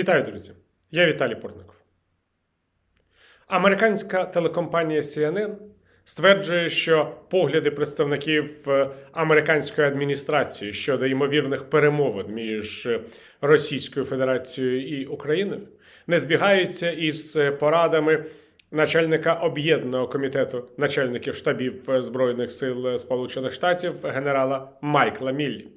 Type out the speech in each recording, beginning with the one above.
Вітаю, друзі! Я Віталій Порников. Американська телекомпанія CNN стверджує, що погляди представників е, американської адміністрації щодо ймовірних перемовин між е, Російською Федерацією і Україною не збігаються із е, порадами начальника об'єднаного комітету начальників штабів Збройних сил Сполучених Штатів генерала Майкла Міллі.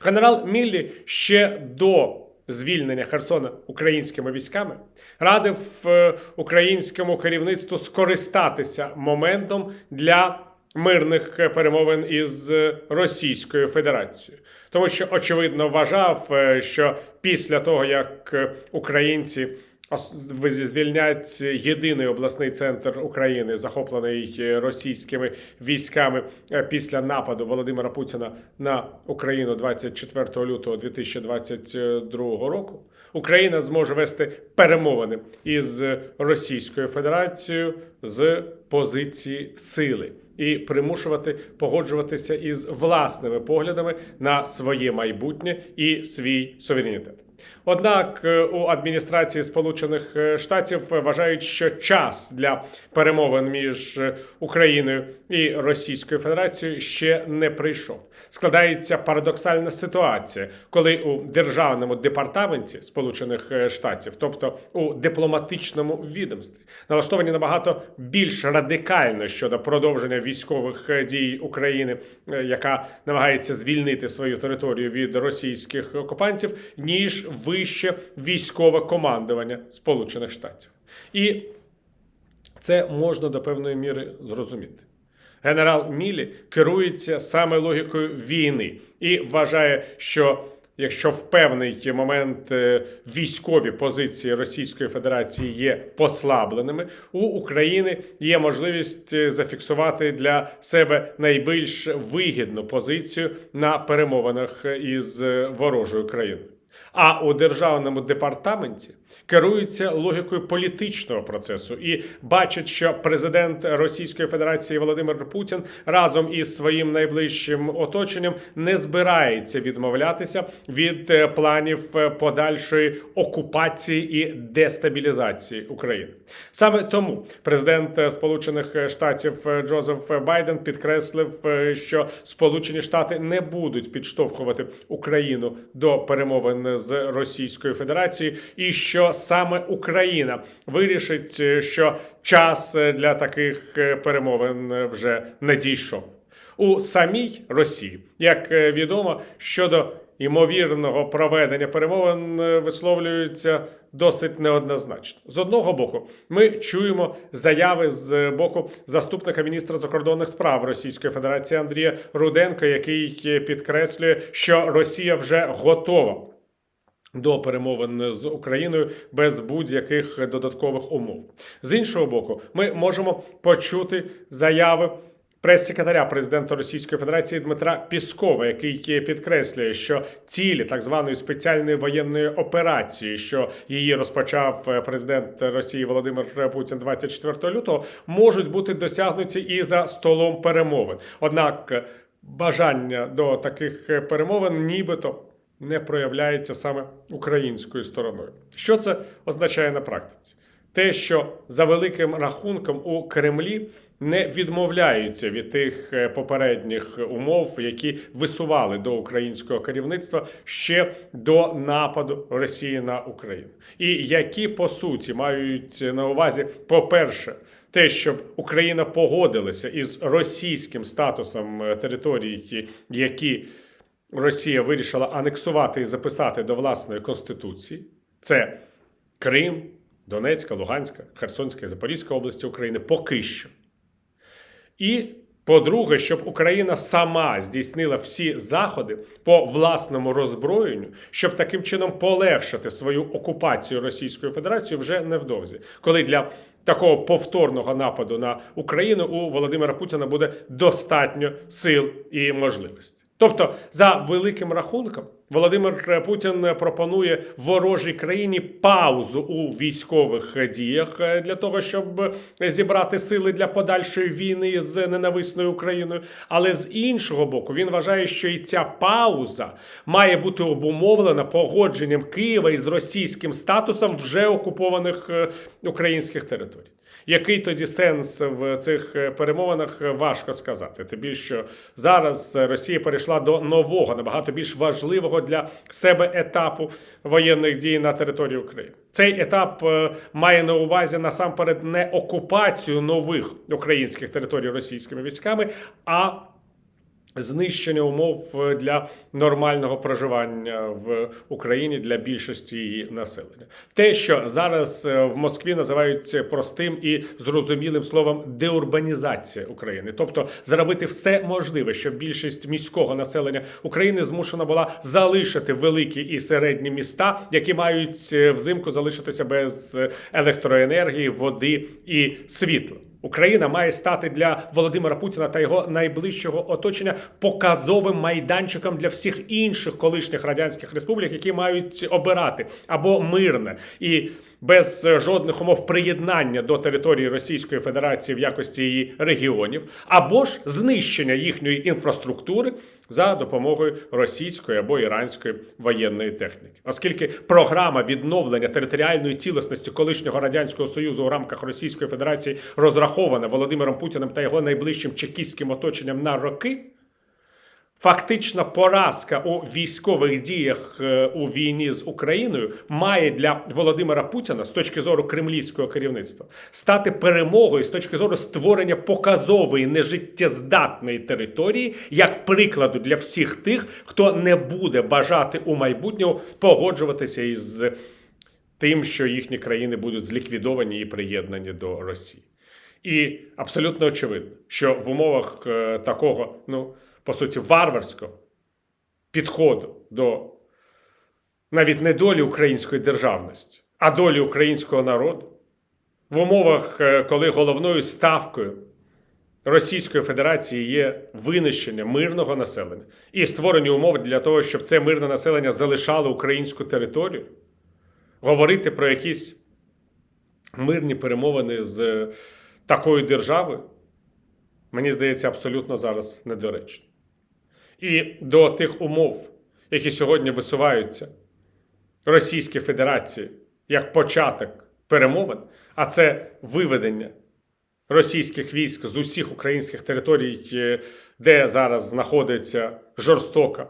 Генерал Міллі ще до звільнення Херсона українськими військами радив е, українському керівництву скористатися моментом для мирних е, перемовин із е, Російською Федерацією, тому що очевидно вважав, що після того як українці звільнять єдиний обласний центр України, захоплений е, російськими військами е, після нападу Володимира Путіна на Україну 24 лютого 2022 року. Україна зможе вести перемовини із Російською Федерацією з позиції сили і примушувати погоджуватися із власними поглядами на своє майбутнє і свій суверенітет. Однак е, у адміністрації Сполучених е, Штатів вважають, що час для перемовин між е, Україною і Російською Федерацією ще не прийшов. Складається парадоксальна ситуація, коли у державному департаменті Сполучених Штатів, тобто у дипломатичному відомстві, налаштовані набагато більш радикально щодо продовження військових дій України, яка намагається звільнити свою територію від російських окупантів, ніж вище військове командування Сполучених Штатів. І це можна до певної міри зрозуміти. Генерал Мілі керується саме логікою війни і вважає, що якщо в певний момент е, військові позиції Російської Федерації є послабленими, у України є можливість е, зафіксувати для себе найбільш вигідну позицію на перемовинах із е, ворожою країною. А у державному департаменті керуються логікою політичного процесу і бачать, що президент Російської Федерації Володимир Путін разом із своїм найближчим оточенням не збирається відмовлятися від е, планів е, подальшої окупації і дестабілізації України. Саме тому президент е, Сполучених Штатів Джозеф Байден підкреслив, що Сполучені Штати не будуть підштовхувати Україну до перемовин з Російською Федерацією, і що саме Україна вирішить, е, що час е, для таких е, перемовин вже не дійшов. У самій Росії, як відомо, щодо ймовірного проведення перемовин висловлюються досить неоднозначно. З одного боку, ми чуємо заяви з боку заступника міністра закордонних справ Російської Федерації Андрія Руденко, який підкреслює, що Росія вже готова до перемовин з Україною без будь-яких додаткових умов. З іншого боку, ми можемо почути заяви. Прес-секретаря президента Російської Федерації Дмитра Піскова, який підкреслює, що цілі так званої спеціальної воєнної операції, що її розпочав е, президент Росії Володимир Путін 24 лютого, можуть бути досягнуті і за столом перемовин. Однак е, бажання до таких е, перемовин, нібито не проявляється саме українською стороною. Що це означає на практиці? Те, що за великим рахунком у Кремлі не відмовляються від тих е, попередніх умов, які висували до українського керівництва ще до нападу Росії на Україну, і які по суті мають на увазі, по-перше, те, щоб Україна погодилася із російським статусом е, території, які Росія вирішила анексувати і записати до власної конституції, це Крим, Донецька, Луганська, Херсонська і Запорізька області України поки що. І по-друге, щоб Україна сама здійснила всі заходи по власному роззброєнню, щоб таким чином полегшити свою окупацію Російською Федерацією вже невдовзі, коли для такого повторного нападу на Україну у Володимира Путіна буде достатньо сил і можливостей. Тобто, за великим рахунком, Володимир Путін пропонує ворожій країні паузу у військових діях для того, щоб зібрати сили для подальшої війни з ненависною Україною. Але з іншого боку, він вважає, що і ця пауза має бути обумовлена погодженням Києва із російським статусом вже окупованих е, українських територій. Який тоді сенс в цих е, перемовинах важко сказати. Тим більше що зараз Росія перейшла до нового, набагато більш важливого для себе етапу воєнних дій на території України. Цей етап е, має на увазі насамперед не окупацію нових українських територій російськими військами, а Знищення умов е, для нормального проживання в Україні для більшості її населення, те, що зараз е, в Москві називають простим і зрозумілим словом деурбанізація України, тобто зробити все можливе, щоб більшість міського населення України змушена була залишити великі і середні міста, які мають е, взимку залишитися без електроенергії, води і світла. Україна має стати для Володимира Путіна та його найближчого оточення показовим майданчиком для всіх інших колишніх радянських республік, які мають обирати або мирне і без жодних умов приєднання до території Російської Федерації в якості її регіонів, або ж знищення їхньої інфраструктури за допомогою російської або іранської воєнної техніки, оскільки програма відновлення територіальної цілісності колишнього радянського союзу у рамках Російської Федерації розрахована Володимиром Путіним та його найближчим чекістським оточенням на роки. Фактична поразка у військових діях е, у війні з Україною має для Володимира Путіна з точки зору кремлівського керівництва стати перемогою з точки зору створення показової нежиттєздатної території як прикладу для всіх тих, хто не буде бажати у майбутньому погоджуватися із тим, що їхні країни будуть зліквідовані і приєднані до Росії. І абсолютно очевидно, що в умовах е, такого, ну по суті, варварського підходу до навіть не долі української державності, а долі українського народу в умовах, е, коли головною ставкою Російської Федерації є винищення мирного населення і створення умов для того, щоб це мирне населення залишало українську територію, говорити про якісь мирні перемовини з такою державою, мені здається, абсолютно зараз недоречно і до тих умов, які сьогодні висуваються Російській Федерації як початок перемовин, а це виведення російських військ з усіх українських територій, де зараз знаходиться жорстока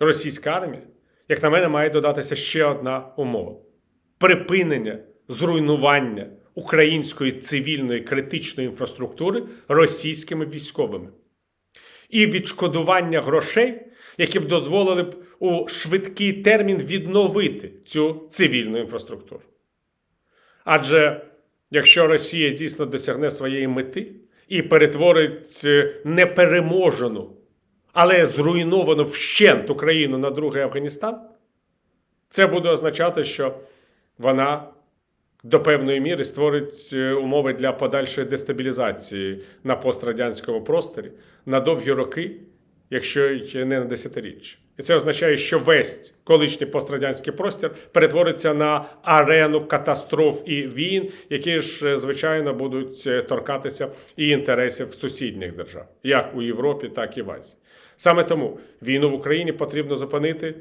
російська армія, як на мене, має додатися ще одна умова: припинення зруйнування української цивільної критичної інфраструктури російськими військовими і відшкодування грошей, які б дозволили б у швидкий термін відновити цю цивільну інфраструктуру. Адже якщо Росія дійсно досягне своєї мети і перетворить е, непереможену, але зруйновану вщент Україну на другий Афганістан, це буде означати, що вона до певної міри створить е, умови для подальшої дестабілізації на пострадянському просторі на довгі роки, якщо й не на десятиріччя. І це означає, що весь колишній пострадянський простір перетвориться на арену катастроф і війн, які ж, е, звичайно, будуть е, торкатися і інтересів сусідніх держав, як у Європі, так і в Азії. Саме тому війну в Україні потрібно зупинити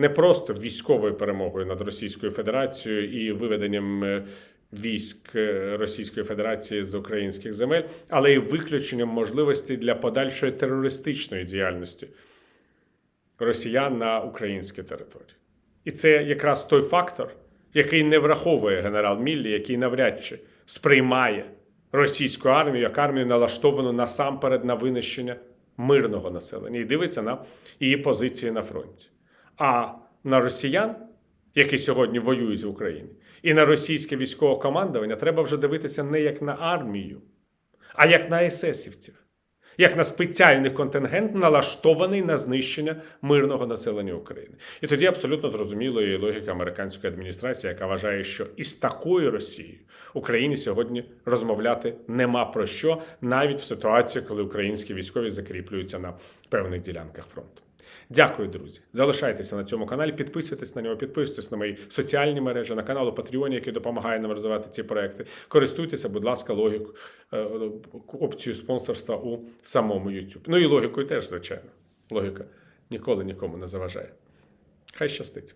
не просто військовою перемогою над Російською Федерацією і виведенням е, військ е, Російської Федерації з українських земель, але й виключенням можливості для подальшої терористичної діяльності росіян на українській території. І це якраз той фактор, який не враховує генерал Міллі, який навряд чи сприймає російську армію як армію налаштовану насамперед на винищення мирного населення і дивиться на її позиції на фронті. А на росіян, які сьогодні воюють в Україні, і на російське військове командування треба вже дивитися не як на армію, а як на есесівців, як на спеціальний контингент, налаштований на знищення мирного населення України. І тоді абсолютно зрозуміло і логіка американської адміністрації, яка вважає, що із такою Росією Україні сьогодні розмовляти нема про що, навіть в ситуації, коли українські військові закріплюються на певних ділянках фронту. Дякую, друзі. Залишайтеся на цьому каналі, підписуйтесь на нього, підписуйтесь на мої соціальні мережі, на канал Patreon, який допомагає нам розвивати ці проекти. Користуйтеся, будь ласка, логіку е, опцією спонсорства у самому YouTube. Ну і логікою теж, звичайно. Логіка ніколи нікому не заважає. Хай щастить.